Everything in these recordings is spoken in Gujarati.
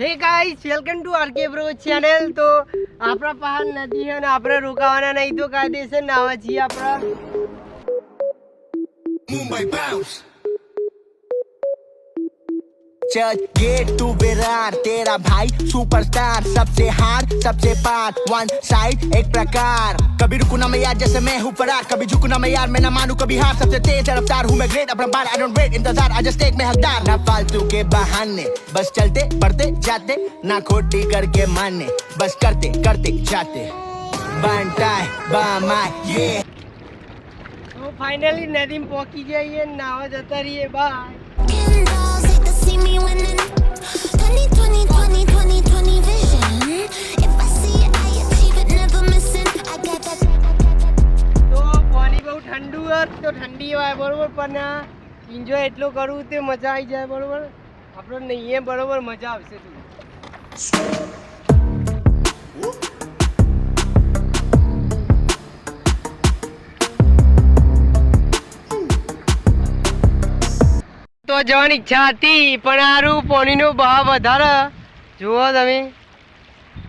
Hey guys welcome to RK bro channel તો આપણા પહાડ નદી છે અને આપણે રોકાવાના નહીં. તો કાયદેસર નાવા છીએ આપણા. Mumbai bounce. Churchgate to Virar, तेरा भाई सुपरस्टार सबसे हार, सबसे पार वन साइड एक प्रकार। कभी रुकना मैं यार, जैसे मैं हूँ फरार। कभी झुकना मैं यार, मैं ना मानू, कभी हार। सबसे तेज रफ्तार हूँ मैं ग्रेट अपना बार आई डोंट वेट इंतज़ार, आज स्टेक में हकदार। ना फालतू के बहाने, बस चलते, पढ़ते, जाते, ना खोटी करके माने, बस करते करते, जाते। बनता तो है ये तो फाइनली नदीम में पहुँच गया नाव जता रही है by hate to see me winning. 20, 20, 20, 20, 20 vision. If I see it, I achieve it, never missing. I got that. તો પાણી બહુ ઠંડુ હોત તો ઠંડી હોય બરોબર પણ એન્જોય એટલું કરવું તે મજા આવી જાય બરોબર આપણને અહીંયા બરોબર મજા આવશે તું તો જવાની ઈચ્છા હતી, પણ આરું પોણીનો ભાવ વધારે. જુઓ તમે.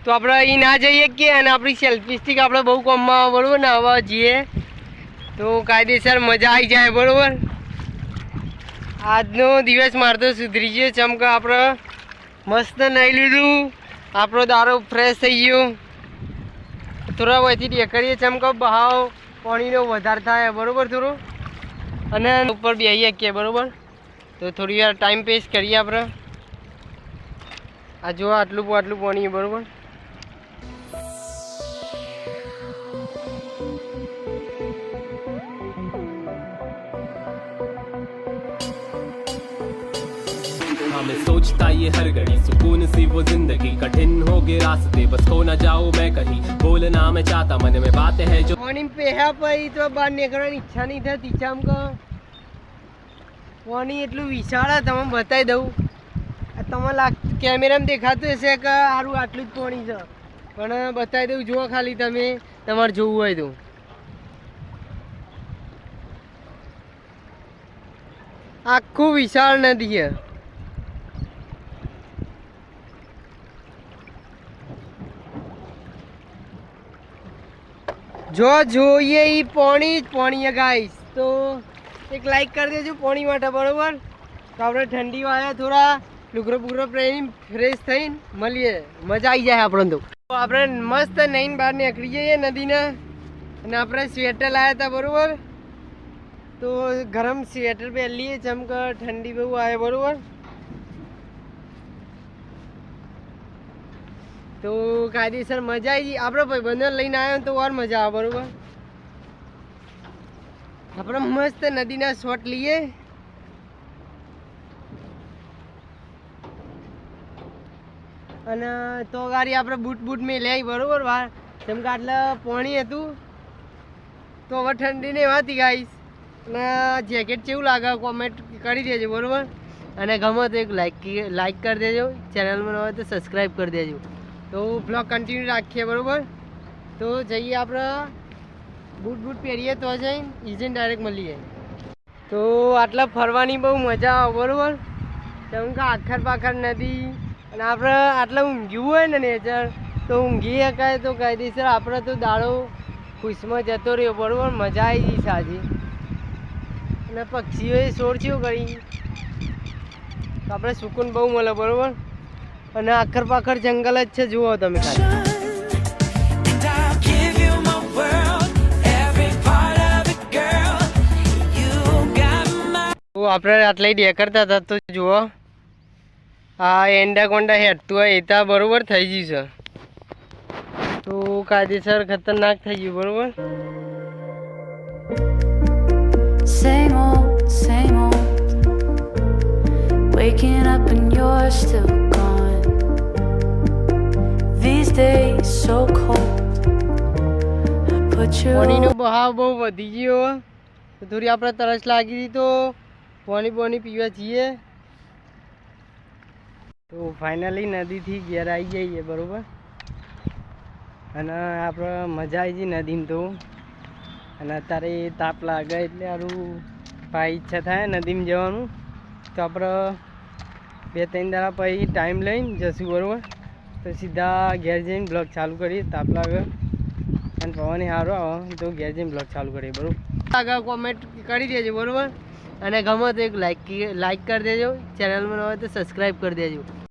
તો આપણે અહીં ના જઈએ કે અને આપણી સેલ્ફી સ્ટિક આપણે બહુ કોમમાં બરાબર ને હવે જઈએ. તો કાયદેસર મજા આવી જાય, બરોબર. આજનો દિવસ મારતો સુધરી ગયો ચમ આપણે મસ્ત નહીં લીધું. આપણો દારો ફ્રેશ થઈ ગયો. થોડા વયથી ડેકરીએ ચમ કે બહાવ પાણીનો વધારે થાય, બરોબર થોડું. અને ઉપર બેસીએ કે, બરોબર. તો થોડી વાર ટાઈમ પેસ કરીએ આપણે આ જો આટલું આટલું પાણી છે, બરોબર हाँ मैं सोचता ये हर घड़ी सुकून सी वो जिंदगी कठिन हो गए रास्ते बस खो ना जाऊं मैं कहीं बोलना मैं चाहता मन में बातें हैं जो પાણી પહેર્યા પછી તો બહાર નીકળવાની ઈચ્છા નહીં થતી ચમ કે પાણી એટલું વિશાળ તમે બતાવી દઉં. તમે લાગ, કેમેરામાં દેખાતું હશે કે સારું આટલું જ પાણી છે. પણ બતાવી દઉં, જુઓ ખાલી તમે, તમારે જોવું હોય તો. આખું વિશાળ નદી છે. જો જોઈએ એ પાણી જ પાણી ગાઈશ તો એક લાઈક કરી દેજો પોણી માટે, બરોબર? તો આપણે ઠંડી વાળા થોડા લુગરો બુગરો પ્રેમ ફ્રેશ થઈને મળીએ. મજા આવી જાય આપણને તો. આપણે મસ્ત નહીને બહાર નીકળી જઈએ નદીના. અને આપણે સ્વેટર લાવ્યા હતા, બરોબર? તો ગરમ સ્વેટર પહેરીએ લઈએ કે ઠંડી બહુ આવે, બરોબર? તો કાયદેસર મજા આવી આપણે ભાઈબંધો લઈને આવ્યો તો વાર મજા આવે, બરોબર? આપણે મસ્ત નદીના શોટ લઈએ. અને તો ગાડી આપણે બૂટ બૂટ મેં લઈ બરોબર? વાર જેમ કે આટલા પાણી હતું. તો હવે ઠંડી નહીં વાતી ગાઈશ અને જેકેટ કેવું લાગે કોમેન્ટ કરી દેજો, બરોબર? અને ગમે તો એક લાઈક લાઈક કરી દેજો. ચેનલમાં હોય તો સબસ્ક્રાઈબ કરી દેજો. તો બ્લોગ કન્ટિન્યુ રાખીએ, બરોબર? તો જઈએ આપણે બૂટ બૂટ પહેરીએ તો જઈને ઇઝન ડાયરેક્ટ મળીએ તો આટલા ફરવાની બહુ મજા આવે, બરાબર? કેમ કે આખર પાખર નદી અને આપણે આટલા ઊંઘ્યું હોય ને નેચર તો ઊંઘી શકાય તો કાયદેસર. આપણે તો દાડો ખુશમાં જતો રહ્યો, બરાબર? મજા આવી ગઈ સાજી. અને પક્ષીઓએ ચેવું કરી. આપણે સુકૂન બહુ મળે, બરાબર? અને આખર પાખર જંગલ જ છે, જુઓ તમે ખાલી. આપણે આટલા ડે કરતા હતા તો જુઓ આ એન્ડાકોન્ડા હેઠતું હોય એ ત્યાં બરોબર થઈ ગયું છે તો કાયદેસર ખતરનાક થઈ ગયું બરાબર Same old, same old. Waking up and you're still gone. These days so cold. પાણીનો બહાવ બહુ વધી ગયો તો થોડી આપણે તરસ લાગી તો પાણી પાણી પીવા છીએ તો ફાઇનલી નદીથી ઘેર આવી જઈએ, બરાબર? અને આપણે મજા આવી જઈએ નદીમાં તો. અને અત્યારે તાપ લાગે એટલે સારું ભાઈ ઈચ્છા થાય નદીમાં જવાનું. તો આપણે બે ત્રણ દાડા પછી ટાઈમ લઈને જશું, બરાબર? તો સીધા ઘેર જઈને બ્લોગ ચાલુ કરીએ, તાપ લાગે. અને પવાની સારો આવે, તો ઘેર જઈને બ્લોગ ચાલુ કરીએ, બરાબર? આગળ કોમેન્ટ કરી દેજો, બરાબર? અને ગમે તો એક લાઈક લાઈક કરી દેજો. ચેનલમાં ન હોય તો સબસ્ક્રાઈબ કરી દેજો.